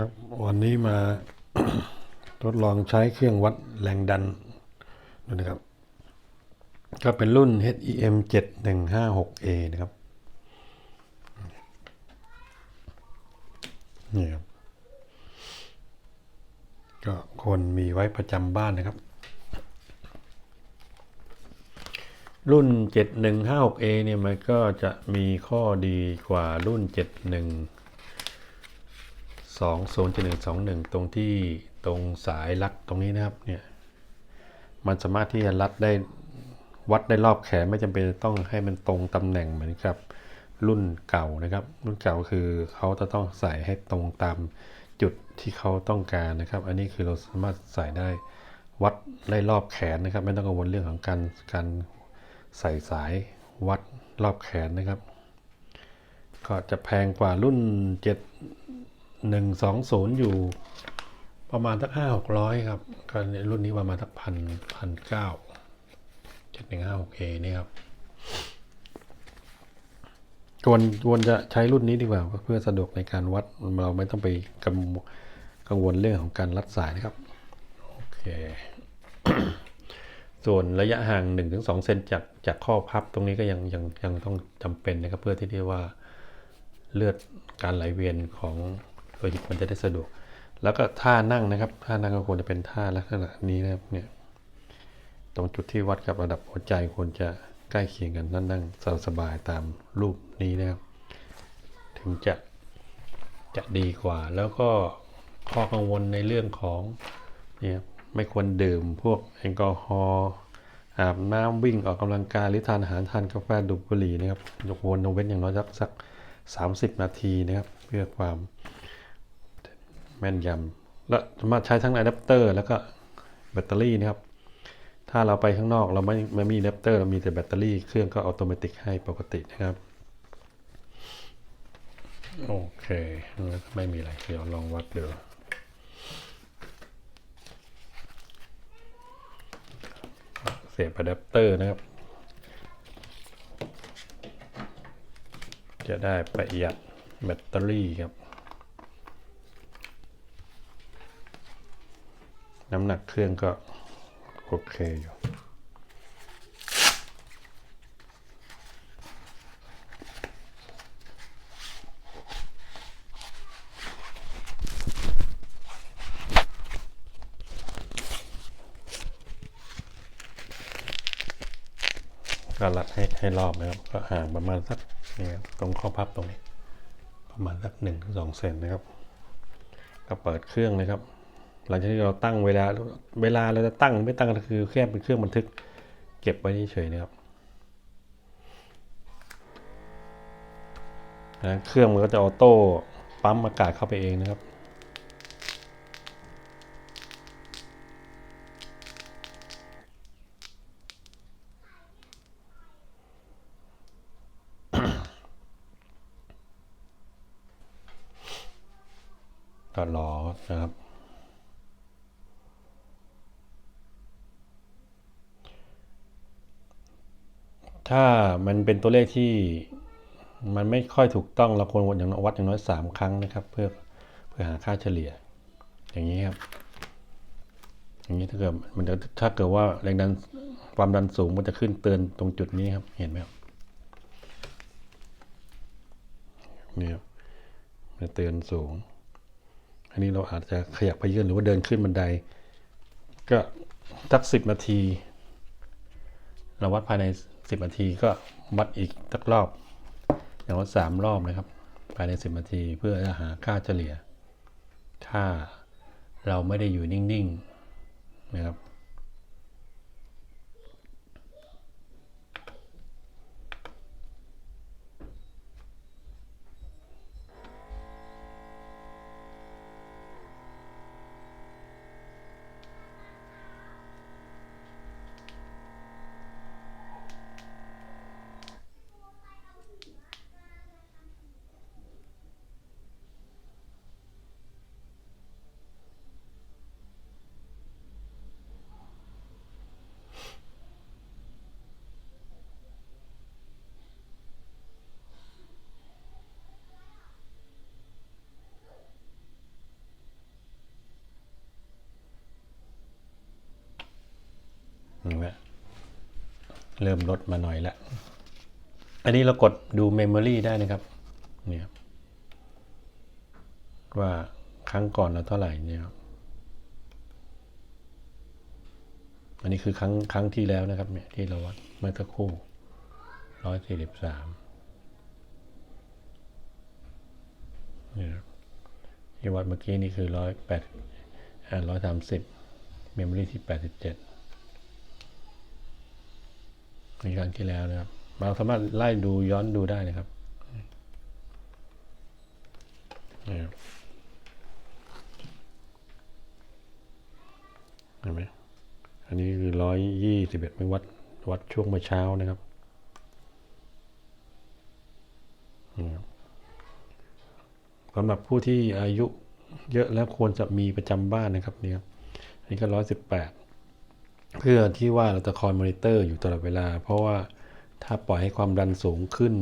ครับวันนี้มา ทดลองใช้เครื่องวัดแรงดันดูนะครับ ก็เป็นรุ่น HEM 7156A นะครับนี่ครับ ก็คนมีไว้ประจำบ้านนะครับ รุ่น 7156A เนี่ยมันก็จะมีข้อดีกว่ารุ่น 71 สองศูนย์จุดหนึ่งสองหนึ่งตรงที่ตรงสายรัดตรงนี้นะครับเนี่ยมันสามารถที่จะรัดได้วัดได้รอบแขนไม่จำเป็นต้องให้มันตรงตำแหน่งเหมือนกับรุ่นเก่านะครับ รุ่นเก่าคือเขาจะต้องใส่ให้ตรงตามจุดที่เขาต้องการนะครับ อันนี้คือเราสามารถใส่ได้วัดได้รอบแขนนะครับ ไม่ต้องกังวลเรื่องของการการใส่สายวัดรอบแขนนะครับ ก็จะแพงกว่ารุ่น 7 หนึ่งสองศูนย์อยู่ประมาณสักห้าหกร้อยครับก็รุ่นนี้ประมาณสักพันพันเก้าเจ็ดหนึ่งห้าหกเอนี่ครับควรควรจะใช้รุ่นนี้ดีกว่าเพื่อสะดวกในการวัดเราไม่ต้องไปกังกังวลเรื่องของการรัดสายนะครับ โอเค ส่วนระยะห่าง 1-2 เซนจากจากข้อพับตรงนี้ก็ยังยังยังต้องจำเป็นนะครับ เพื่อที่ที่ว่าเลือดการไหลเวียนของ โลหิตมันจะได้สะดวก แล้วก็ท่านั่งนะครับ ท่านั่งก็ควรจะเป็นท่าลักษณะนี้นะครับเนี่ยตรงจุดที่วัดกับระดับหัวใจควรจะใกล้เคียงกันนั่งนั่งสบายตามรูปนี้นะครับ ถึงจะจะดีกว่า แล้วก็ข้อกังวลในเรื่องของเนี่ยไม่ควรดื่มพวกแอลกอฮอล์อาบน้ำวิ่งออกกำลังกายหรือทานอาหารทานกาแฟดูดบุหรี่นะครับยกวนเว้นอย่างน้อยสักสัก30 นาทีนะครับ เพื่อความ แม่นยำและสามารถใช้ทั้งอะแดปเตอร์แล้วก็แบตเตอรี่นะครับ ถ้าเราไปข้างนอกเราไม่ไม่มีอะแดปเตอร์เรามีแต่แบตเตอรี่เครื่องก็อัตโนมัติให้ปกตินะครับโอเคไม่มีอะไร เดี๋ยวลองวัดดูเสียบอะแดปเตอร์นะครับ จะได้ประหยัดแบตเตอรี่ครับ น้ำหนักเครื่องก็โอเคอยู่ก็รัดให้ให้รอบนะครับ ก็ห่างประมาณสักนี่ครับตรงข้อพับตรงนี้ ประมาณสักหนึ่งถึงสองเซนนะครับ ก็เปิดเครื่องนะครับ หลังจากที่เราตั้งเวลาเวลาเราจะตั้งไม่ตั้งก็คือแค่เป็นเครื่องบันทึกเก็บไว้เฉยๆนะครับนะเครื่องมันก็จะออโต้ปั๊มอากาศเข้าไปเองนะครับก็รอนะครับ ถ้ามันเป็นตัวเลขที่มันไม่ค่อยถูกต้องเราควรวัดอย่างน้อยวัดอย่างน้อยสามครั้งนะครับ เพื่อเพื่อหาค่าเฉลี่ย อย่างนี้ครับ อย่างนี้ถ้าเกิดมันจะถ้าเกิดว่าแรงดันความดันสูงมันจะขึ้นเตือนตรงจุดนี้ครับ เห็นไหมครับนี่ครับมันเตือนสูง อันนี้เราอาจจะขยับไปยื่นหรือว่าเดินขึ้นบันได ก็สักสิบนาที เราวัดภายในสิบนาทีก็วัดอีกสักรอบ อย่างว่าสามรอบนะครับ ภายในสิบนาทีเพื่อจะหาค่าเฉลี่ย ถ้าเราไม่ได้อยู่นิ่งๆนะครับ เริ่มลดมาหน่อยล้วอันนี้เรากดดูเมมโมรีได้นะครับเนี่ยว่าครั้งก่อนเราเท่าไหร่เนี่ยอันนี้คือครั้งครั้งที่แล้วนะครับเนี่ยที่เราวัดเมื่อสักครู่ร้อยสี่สิบสามเนี่ยที่วัดเมื่อกี้นี่คือร้อยแปดร้อยสามสิบเมมโมรี่ที่แปดสิบเจ็ด ในครั้งที่แล้วนะครับ เราสามารถไล่ดูย้อนดูได้นะครับเห็นไหมอันนี้คือร้อยยี่สิบเอ็ดเป็นวัดวัดช่วงเมื่อเช้านะครับนี่ครับสำหรับผู้ที่อายุเยอะแล้วควรจะมีประจำบ้านนะครับนี่ครับอันนี้ก็ร้อยสิบแปด เพื่อที่ว่าเราจะคอยมอนิเตอร์อยู่ตลอดเวลา เพราะว่าถ้าปล่อยให้ความดันสูงขึ้น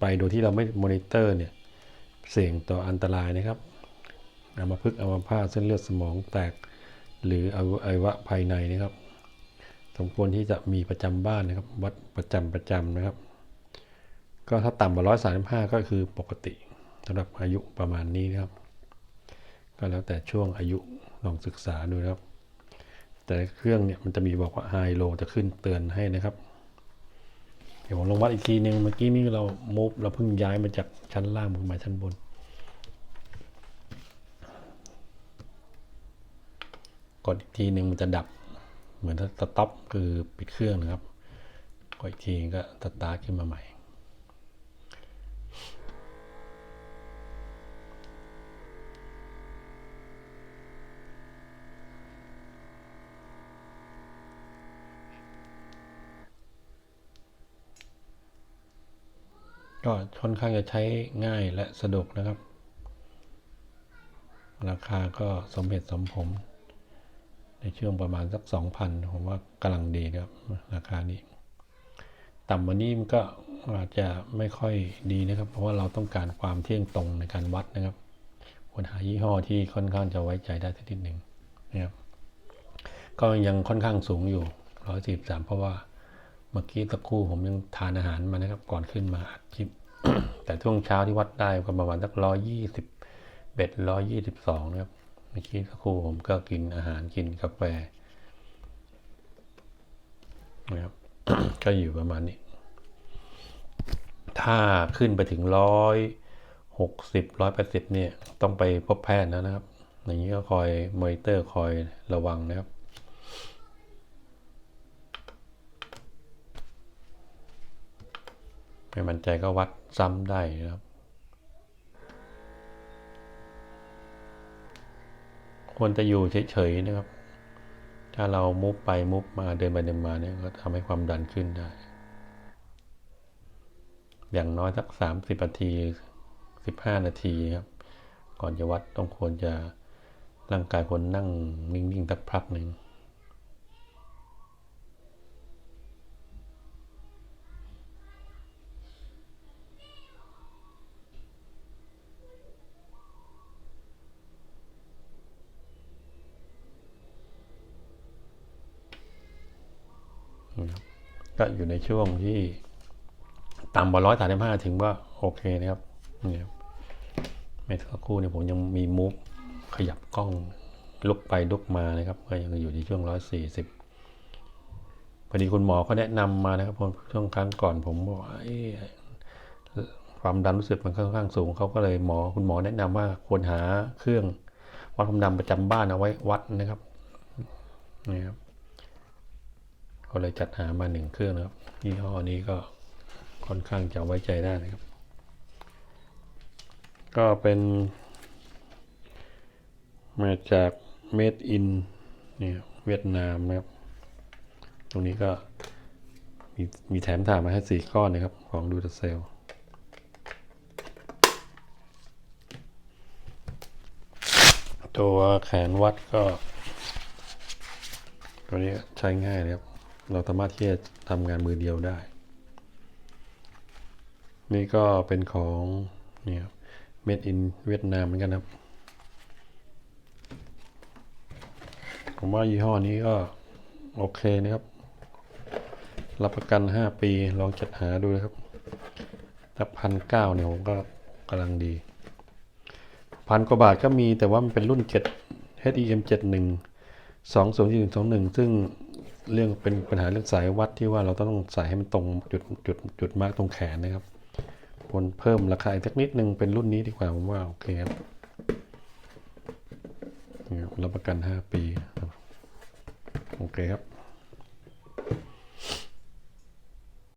ไปโดยที่เราไม่มอนิเตอร์เนี่ยเสี่ยงต่ออันตรายนะครับอัมาพึกษ์อัมาพาตเส้นเลือดสมองแตก หรืออวัยวะภายในนะครับ สมควรที่จะมีประจำบ้านนะครับ วัดประจำประจำนะครับ ก็ถ้าต่ำกว่าร้อยสามห้าก็คือปกติสำหรับอายุประมาณนี้นะครับ ก็แล้วแต่ช่วงอายุลองศึกษาดูนะครับ แต่เครื่องเนี่ยมันจะมีบอกว่าไฮโลจะขึ้นเตือนให้นะครับ เดี๋ยวผมลองวัดอีกทีหนึ่งเมื่อกี้นี่เรามูฟเราเพิ่งย้ายมาจากชั้นล่างมาชั้นบน กดอีกทีหนึ่งมันจะดับ เหมือนถ้าสต็อปคือปิดเครื่องนะครับกดอีกทีก็สตาร์ทขึ้นมาใหม่ ก็ค่อนข้างจะใช้ง่ายและสะดวกนะครับ ราคาก็สมเหตุสมผล ในช่วงประมาณสักสองพันผมว่ากำลังดีนะครับ ราคานี้ ต่ำกว่านี้มันก็อาจจะไม่ค่อยดีนะครับ เพราะว่าเราต้องการความเที่ยงตรงในการวัดนะครับควรหายี่ห้อที่ค่อนข้างจะไว้ใจได้สักนิดหนึ่งนะครับก็ยังค่อนข้างสูงอยู่ร้อยสิบสามเพราะว่า เมื่อกี้ตะครู่ผมยังทานอาหารมานะครับ ก่อนขึ้นมาอัดคลิป แต่ช่วงเช้าที่วัดได้ก็ประมาณสักร้อยยี่สิบเบ็ดร้อยยี่สิบสองนะครับเมื่อกี้สักครู่ผมก็กินอาหารกินกาแฟนะครับก็อยู่ประมาณนี้ ถ้าขึ้นไปถึงร้อยหกสิบร้อยแปดสิบเนี่ย ต้องไปพบแพทย์แล้วนะครับ อย่างนี้ก็คอยมอนิเตอร์คอยระวังนะครับ ไม่มั่นใจก็วัดซ้ำได้นะครับ ควรจะอยู่เฉยๆนะครับ ถ้าเรามุฟไปมุฟมาเดินไปเดินมาเนี่ยก็ทำให้ความดันขึ้นได้ อย่างน้อยสักสามสิบนาทีสิบห้านาทีครับ ก่อนจะวัดต้องควรจะร่างกายควรนั่งนิ่งๆสักพักหนึ่ง ก็อยู่ในช่วงที่ต่ำกว่าร้อยสามสิบห้าถึงว่าโอเคนะครับนี่ครับเมื่อสักครู่เนี่ยผมยังมีมูฟขยับกล้องลุกไปลุกมานะครับก็ยังอยู่ในช่วงร้อยสี่สิบพอดีคุณหมอก็แนะนำมานะครับผมช่วงครั้งก่อนผมบอกว่าความดันรู้สึกมันค่อนข้างสูงเขาก็เลยหมอคุณหมอแนะนำว่าควรหาเครื่องวัดความดันประจำบ้านเอาไว้วัดนะครับนี่ครับ ก็เลยจัดหามาหนึ่งเครื่องนะครับยี่ห้อนี้ก็ค่อนข้างจะไว้ใจได้นะครับ ก็เป็น มาจาก Made in เนี่ยเวียดนามนะครับ ตรงนี้ก็มีมีแถมถานมาให้สี่ก้อนนะครับ ของดูดเซลตัวแขนวัดก็ ตัวนี้ใช้ง่ายนะครับ เราสามารถที่จะทำงานมือเดียวได้ นี่ก็เป็นของเนี่ย made in เวียดนามเหมือนกันครับ ผมว่ายี่ห้อนี้ก็โอเคนะครับ รับประกัน 5 ปีลองจัดหาดูนะครับถ้าพันเก้าเนี่ยผมก็กำลังดี พันกว่าบาทก็มีแต่ว่ามันเป็นรุ่น 7 HEM 71 2021 ซึ่ง เรื่องเป็นปัญหาเรื่องสายวัดที่ว่าเราต้องใส่ให้มันตรงจุดจุดจุดมาร์กตรงแขนนะครับคนเพิ่มราคาอีกสักนิดนึงเป็นรุ่นนี้ดีกว่าผมว่าโอเคครับรับประกัน 5 ปี โอเคครับ